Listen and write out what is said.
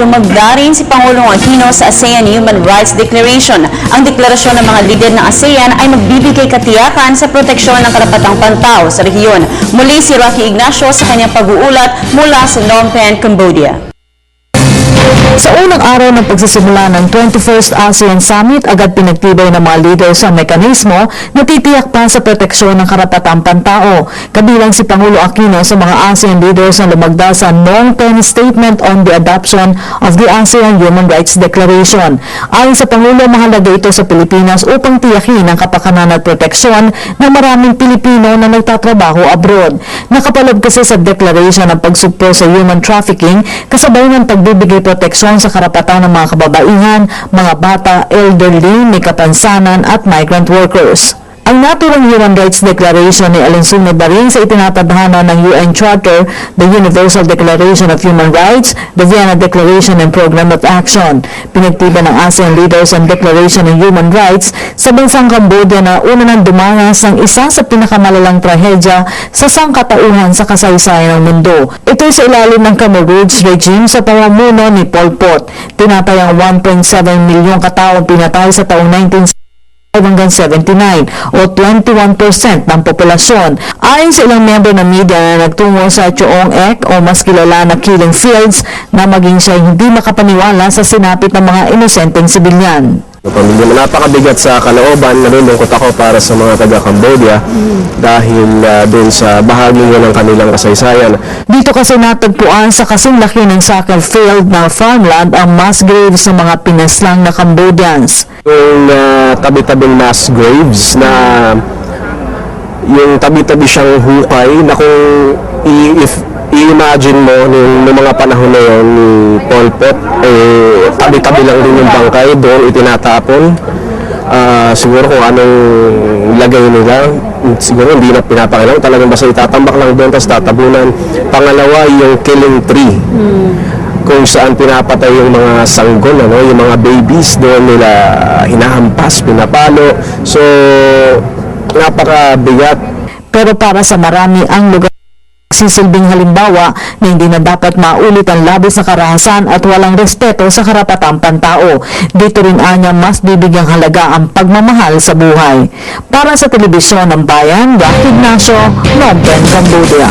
lumagda si Pangulong Aquino sa ASEAN Human Rights Declaration. Ang deklarasyon ng mga lider ng ASEAN ay magbibigay katiyakan sa proteksyon ng karapatang pantao sa rehiyon. Muli si Rocky Ignacio sa kanyang pag-uulat mula sa Phnom Penh, Cambodia. Sa unang araw ng pagsisimula ng 21st ASEAN Summit, agad pinagtibay ng mga leaders ang mekanismo na titiyak pa sa proteksyon ng karapatang pantao. Kabilang si Pangulo Aquino sa mga ASEAN leaders na lumagda sa Penh Statement on the Adoption of the ASEAN Human Rights Declaration. Ayon sa Pangulo, mahalaga ito sa Pilipinas upang tiyakin ang kapakanan at proteksyon ng maraming Pilipino na nagtatrabaho abroad. Nakapalab kasi sa declaration ang pagsugpo sa human trafficking kasabay ng pagbibigay proteksyon sa karapatan ng mga kababaihan, mga bata, elderly, may kapansanan at migrant workers. Ang naturang Human Rights Declaration ay alinsunod na rin sa itinatadhana ng UN Charter, the Universal Declaration of Human Rights, the Vienna Declaration and Program of Action. Pinagtiba ng ASEAN leaders ang Declaration of Human Rights sa bansang Cambodia na una nang dumanas ng isa sa pinakamalalang trahedya sa sangkatauhan sa kasaysayan ng mundo. Ito sa ilalim ng Khmer Rouge regime sa pamumuno ni Pol Pot. Tinatayang 1.7 milyong kataong pinatay sa taong 19 hanggang 79 o 21% ng populasyon. Ayon sa ilang member ng media na nagtungo sa Choong Ek o mas kilala na Killing Fields na maging siya hindi makapaniwala sa sinapit ng mga inosenteng sibilyan. Pamilya mo, napakabigat sa kalooban, nalulungkot ako para sa mga taga-Cambodia dahil ah, dun sa bahagi yun ng kanilang kasaysayan. Dito kasi natagpuan sa kasing laki ng soccer field na farmland ang mass graves ng mga pinaslang na Cambodians. Yung ah, tabi-tabing mass graves na yung tabi-tabi siyang hukay na kung i- if i-imagine mo nung, nung mga panahon na yun ni Pol Pot, eh, tabi-tabi lang din yung bangkay doon itinatapon. Ah, siguro kung anong lagay nila, siguro hindi na pinapakailangan. Talagang basta itatambak lang doon, tapos tatabunan. Pangalawa, yung killing tree kung saan pinapatay yung mga sanggol, ano, yung mga babies doon nila hinahampas, pinapalo. So, napakabigat. Pero para sa marami ang lugar sisilbing halimbawa na hindi na dapat maulit ang labis na karahasan at walang respeto sa karapatang pantao. Dito rin anya mas bibigyang halaga ang pagmamahal sa buhay. Para sa telebisyon ng bayan, Rock Ignacio, Phnom Cambodia.